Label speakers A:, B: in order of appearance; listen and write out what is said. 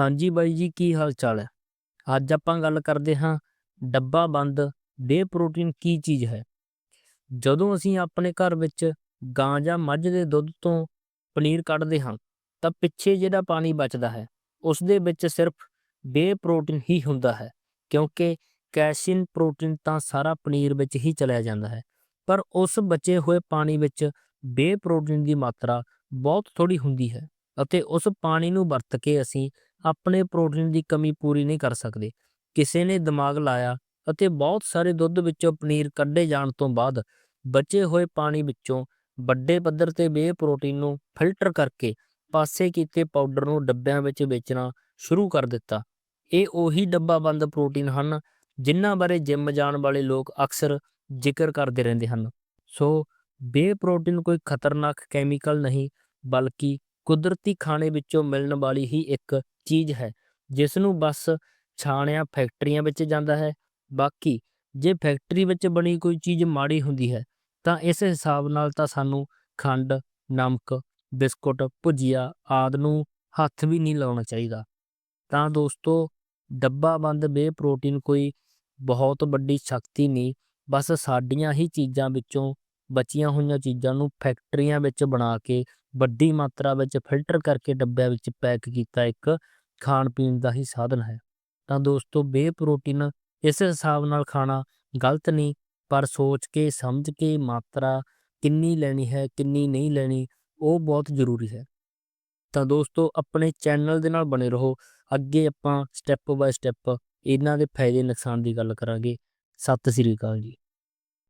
A: ਹਾਂਜੀ ਬਾਈ ਜੀ, ਕੀ ਹਾਲ ਚਾਲ ਹੈ? ਅੱਜ ਆਪਾਂ ਗੱਲ ਕਰਦੇ ਹਾਂ, ਡੱਬਾ ਬੰਦ ਡੇ ਪ੍ਰੋਟੀਨ ਕੀ ਚੀਜ਼ ਹੈ? ਜਦੋਂ ਅਸੀਂ ਆਪਣੇ ਘਰ ਵਿੱਚ ਗਾਂ ਜਾਂ ਮੱਝ ਦੇ ਦੁੱਧ ਤੋਂ ਪਨੀਰ ਕੱਢਦੇ ਹਾਂ, ਤਾਂ ਪਿੱਛੇ ਜਿਹੜਾ ਪਾਣੀ ਬਚਦਾ ਹੈ ਉਸ ਦੇ ਵਿੱਚ ਸਿਰਫ ਡੇ ਪ੍ਰੋਟੀਨ ਹੀ ਹੁੰਦਾ ਹੈ, ਕਿਉਂਕਿ ਕੈਲਸ਼ੀਅਮ ਪ੍ਰੋਟੀਨ ਤਾਂ ਸਾਰਾ ਪਨੀਰ ਵਿੱਚ ਹੀ ਚਲਿਆ ਜਾਂਦਾ ਹੈ। ਪਰ ਉਸ ਬਚੇ ਹੋਏ ਪਾਣੀ ਵਿੱਚ ਡੇ ਪ੍ਰੋਟੀਨ ਦੀ ਮਾਤਰਾ ਬਹੁਤ ਥੋੜੀ ਹੁੰਦੀ ਹੈ। ਅਤੇ ਉਸ ਪਾਣੀ ਨੂੰ ਵਰਤ ਕੇ ਅਸੀਂ ਆਪਣੇ ਪ੍ਰੋਟੀਨ ਦੀ ਕਮੀ ਪੂਰੀ ਨਹੀਂ ਕਰ ਸਕਦੇ। ਕਿਸੇ ਨੇ ਦਿਮਾਗ ਲਾਇਆ ਅਤੇ ਬਹੁਤ ਸਾਰੇ ਦੁੱਧ ਵਿੱਚੋਂ ਪਨੀਰ ਕੱਢੇ ਜਾਣ ਤੋਂ ਬਾਅਦ ਬਚੇ ਹੋਏ ਪਾਣੀ ਵਿੱਚੋਂ ਵੱਡੇ ਪੱਧਰ ਤੇ ਬੇ ਪ੍ਰੋਟੀਨ ਨੂੰ ਫਿਲਟਰ ਕਰਕੇ ਪਾਸੇ ਕੀਤੇ ਪਾਊਡਰ ਨੂੰ ਡੱਬਿਆਂ ਵਿੱਚ ਵੇਚਣਾ ਸ਼ੁਰੂ ਕਰ ਦਿੱਤਾ। ਇਹ ਉਹੀ ਡੱਬਾਬੰਦ ਪ੍ਰੋਟੀਨ ਹਨ ਜਿਨ੍ਹਾਂ ਬਾਰੇ ਜਿਮ ਜਾਣ ਵਾਲੇ ਲੋਕ ਅਕਸਰ ਜ਼ਿਕਰ ਕਰਦੇ ਰਹਿੰਦੇ ਹਨ। ਸੋ ਬੇ ਪ੍ਰੋਟੀਨ ਕੋਈ ਖਤਰਨਾਕ ਕੈਮੀਕਲ ਨਹੀਂ, ਬਲਕਿ ਕੁਦਰਤੀ ਖਾਣੇ ਵਿੱਚੋਂ ਮਿਲਣ ਵਾਲੀ ਹੀ ਇੱਕ ਚੀਜ਼ ਹੈ ਜਿਸ ਨੂੰ ਬਸ ਛਾਣਿਆ ਫੈਕਟਰੀਆਂ ਵਿੱਚ ਜਾਂਦਾ ਹੈ। ਬਾਕੀ, ਜੇ ਫੈਕਟਰੀ ਵਿੱਚ ਬਣੀ ਕੋਈ ਚੀਜ਼ ਮਾੜੀ ਹੁੰਦੀ ਹੈ, ਤਾਂ ਇਸ ਹਿਸਾਬ ਨਾਲ ਤਾਂ ਸਾਨੂੰ ਖੰਡ, ਨਮਕ, ਬਿਸਕੁਟ, ਭੁਜੀਆ ਆਦ ਨੂੰ ਹੱਥ ਵੀ ਨਹੀਂ ਲਾਉਣਾ ਚਾਹੀਦਾ। ਤਾਂ ਦੋਸਤੋ ਡੱਬਾ ਬੰਦ ਬੇ ਪ੍ਰੋਟੀਨ ਕੋਈ ਬਹੁਤ ਵੱਡੀ ਸ਼ਕਤੀ ਨਹੀਂ, ਬਸ ਸਾਡੀਆਂ ਹੀ ਚੀਜ਼ਾਂ ਵਿੱਚੋਂ ਬਚੀਆਂ ਹੋਈਆਂ ਚੀਜ਼ਾਂ ਨੂੰ ਫੈਕਟਰੀਆਂ ਵਿੱਚ ਬਣਾ ਕੇ, ਵੱਡੀ ਮਾਤਰਾ ਵਿੱਚ ਫਿਲਟਰ ਕਰਕੇ ਡੱਬਿਆਂ ਵਿੱਚ ਪੈਕ ਕੀਤਾ ਇੱਕ ਖਾਣ ਪੀਣ ਦਾ ਹੀ ਸਾਧਨ ਹੈ। ਤਾਂ ਦੋਸਤੋ ਬੇ ਪ੍ਰੋਟੀਨ ਇਸ ਹਿਸਾਬ ਨਾਲ ਖਾਣਾ ਗਲਤ ਨਹੀਂ, ਪਰ ਸੋਚ ਕੇ, ਸਮਝ ਕੇ ਮਾਤਰਾ ਕਿੰਨੀ ਲੈਣੀ ਹੈ, ਕਿੰਨੀ ਨਹੀਂ ਲੈਣੀ, ਉਹ ਬਹੁਤ ਜ਼ਰੂਰੀ ਹੈ। ਤਾਂ ਦੋਸਤੋ, ਆਪਣੇ ਚੈਨਲ ਦੇ ਨਾਲ ਬਣੇ ਰਹੋ। ਅੱਗੇ ਆਪਾਂ ਸਟੈਪ ਬਾਏ ਸਟੈਪ ਇਹਨਾਂ ਦੇ ਫਾਇਦੇ ਨੁਕਸਾਨ ਦੀ ਗੱਲ ਕਰਾਂਗੇ। ਸਤਿ ਸ੍ਰੀ ਅਕਾਲ ਜੀ।